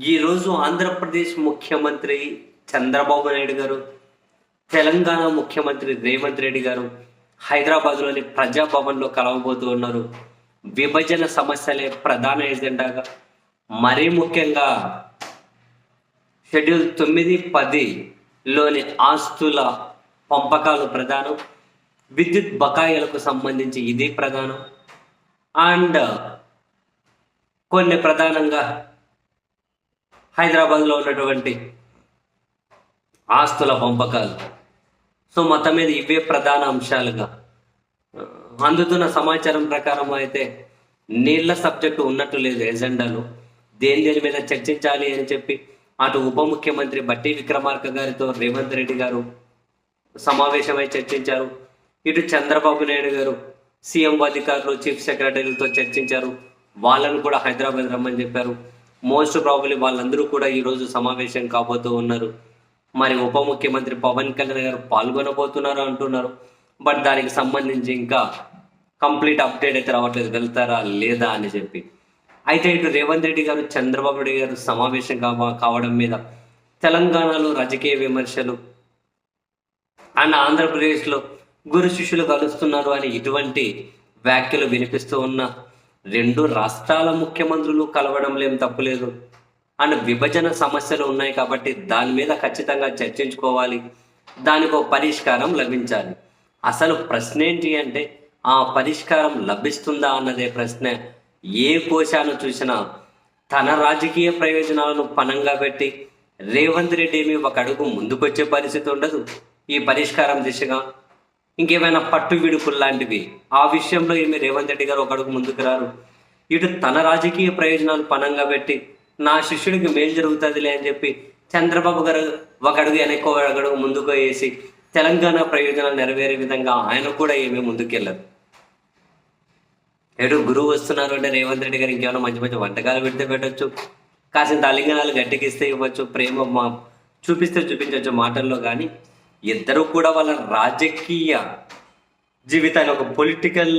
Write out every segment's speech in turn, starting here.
ఈరోజు ఆంధ్రప్రదేశ్ ముఖ్యమంత్రి చంద్రబాబు నాయుడు గారు తెలంగాణ ముఖ్యమంత్రి రేవంత్ రెడ్డి గారు హైదరాబాద్లోని ప్రజాభవన్లో కలవబోతూ ఉన్నారు. విభజన సమస్యలే ప్రధాన ఎజెండాగా. మరీ ముఖ్యంగా షెడ్యూల్ తొమ్మిది పదిలోని ఆస్తుల పంపకాలు ప్రధానం. విద్యుత్ బకాయిలకు సంబంధించి ఇది ప్రధానం. అండ్ కొన్ని ప్రధానంగా హైదరాబాద్లో ఉన్నటువంటి ఆస్తుల పంపకాలు. సో మొత్తం మీద ఇవే ప్రధాన అంశాలుగా. అందుతున్న సమాచారం ప్రకారం అయితే నీళ్ళ సబ్జెక్టు ఉన్నట్టు లేదు ఎజెండాలో. దేని దేని మీద చర్చించాలి అని చెప్పి అటు ఉప ముఖ్యమంత్రి బట్టి విక్రమార్క గారితో రేవంత్ రెడ్డి గారు సమావేశమై చర్చించారు. ఇటు చంద్రబాబు నాయుడు గారు సీఎం అధికారులు చీఫ్ సెక్రటరీలతో చర్చించారు. వాళ్ళను కూడా హైదరాబాద్ రమ్మని చెప్పారు. మోస్ట్ ప్రాబ్లీ వాళ్ళందరూ కూడా ఈరోజు సమావేశం కాబోతూ ఉన్నారు. మరి ఉప ముఖ్యమంత్రి పవన్ కళ్యాణ్ గారు పాల్గొనబోతున్నారు అంటున్నారు. బట్ దానికి సంబంధించి ఇంకా కంప్లీట్ అప్డేట్ అయితే రావట్లేదు. వెళ్తారా లేదా అని చెప్పి. అయితే ఇటు రేవంత్ రెడ్డి గారు చంద్రబాబు నాయుడు గారు సమావేశం కావ కావడం మీద తెలంగాణలో రాజకీయ విమర్శలు అండ్ ఆంధ్రప్రదేశ్లో గురు శిష్యులు కలుస్తున్నారు అని ఇటువంటి వ్యాఖ్యలు వినిపిస్తూ ఉన్న రెండు రాష్ట్రాల ముఖ్యమంత్రులు కలవడంలో ఏం తప్పులేదు అండ్ విభజన సమస్యలు ఉన్నాయి కాబట్టి దాని మీద ఖచ్చితంగా చర్చించుకోవాలి. దానికి ఒక పరిష్కారం లభించాలి. అసలు ప్రశ్న ఏంటి అంటే ఆ పరిష్కారం లభిస్తుందా అన్నదే ప్రశ్న. ఏ కోశాను చూసినా తన రాజకీయ ప్రయోజనాలను పనంగా పెట్టి రేవంత్ రెడ్డి ఏమి ఒక అడుగు ముందుకొచ్చే పరిస్థితి ఉండదు. ఈ పరిష్కారం దిశగా ఇంకేమైనా పట్టు విడుపులు లాంటివి. ఆ విషయంలో ఏమి రేవంత్ రెడ్డి గారు ఒకడుగు ముందుకు రారు. ఇటు తన రాజకీయ ప్రయోజనాలు పనంగా పెట్టి నా శిష్యుడికి మేలు జరుగుతుందిలే అని చెప్పి చంద్రబాబు గారు ఒక అడుగు వెనక్కి ఒక అడుగు ముందుకు వేసి తెలంగాణ ప్రయోజనాలు నెరవేరే విధంగా ఆయన కూడా ఏమీ ముందుకెళ్ళరు. ఎటు గురువు వస్తున్నారు అంటే రేవంత్ రెడ్డి గారు ఇంకేమైనా మంచి మంచి వంటకాలు పెడితే పెట్టచ్చు. కాసింత అలింగనాలు గట్టికిస్తే ఇవ్వచ్చు. ప్రేమ చూపిస్తే చూపించవచ్చు మాటల్లో కానీ ఇద్దరు కూడా వాళ్ళ రాజకీయ జీవితాన్ని ఒక పొలిటికల్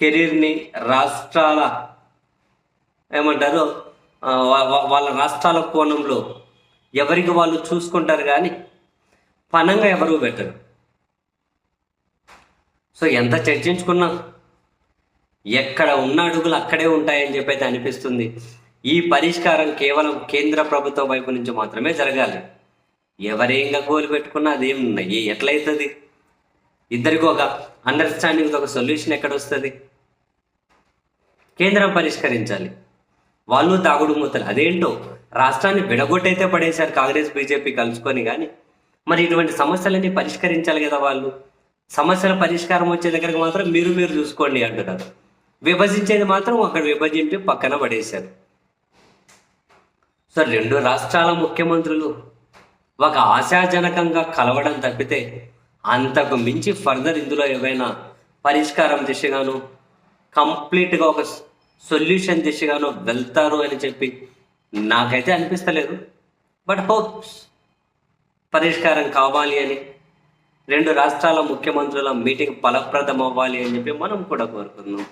కెరీర్ని రాష్ట్రాల ఏమంటారు వాళ్ళ రాష్ట్రాల కోణంలో ఎవరికి వాళ్ళు చూసుకుంటారు కానీ పనంగా ఎవరు పెట్టరు. సో ఎంత చర్చించుకున్నా ఎక్కడ ఉన్న అడుగులు అక్కడే ఉంటాయని చెప్పి అయితే అనిపిస్తుంది. ఈ పరిష్కారం కేవలం కేంద్ర ప్రభుత్వం వైపు నుంచి మాత్రమే జరగాలి. ఎవరేంగా గోలు పెట్టుకున్నా అదేం ఏ- ఎట్లయితుంది? ఇద్దరికి ఒక అండర్స్టాండింగ్ ఒక సొల్యూషన్ ఎక్కడ వస్తుంది కేంద్రం పరిష్కరించాలి. వాళ్ళు తాగుడు మూతలు. అదేంటో? రాష్ట్రాన్ని విడగొట్టయితే పడేశారు కాంగ్రెస్ బీజేపీ కలుసుకొని కానీ మరి ఇటువంటి సమస్యలన్నీ పరిష్కరించాలి కదా వాళ్ళు. సమస్యల పరిష్కారం వచ్చే దగ్గరకు మాత్రం మీరు మీరు చూసుకోండి అంటున్నారు. విభజించేది మాత్రం అక్కడ విభజించి పక్కన పడేశారు. సో రెండు రాష్ట్రాల ముఖ్యమంత్రులు ఒక ఆశాజనకంగా కలవడం తప్పితే అంతకు మించి ఫర్దర్ ఇందులో ఏవైనా పరిష్కారం దిశగాను కంప్లీట్గా ఒక సొల్యూషన్ దిశగాను వెళ్తారు అని చెప్పి నాకైతే అనిపిస్తలేదు. బట్ హోప్స్ పరిష్కారం కావాలి అని రెండు రాష్ట్రాల ముఖ్యమంత్రుల మీటింగ్ ఫలప్రదం అవ్వాలి అని చెప్పి మనం కూడా కోరుకుందాం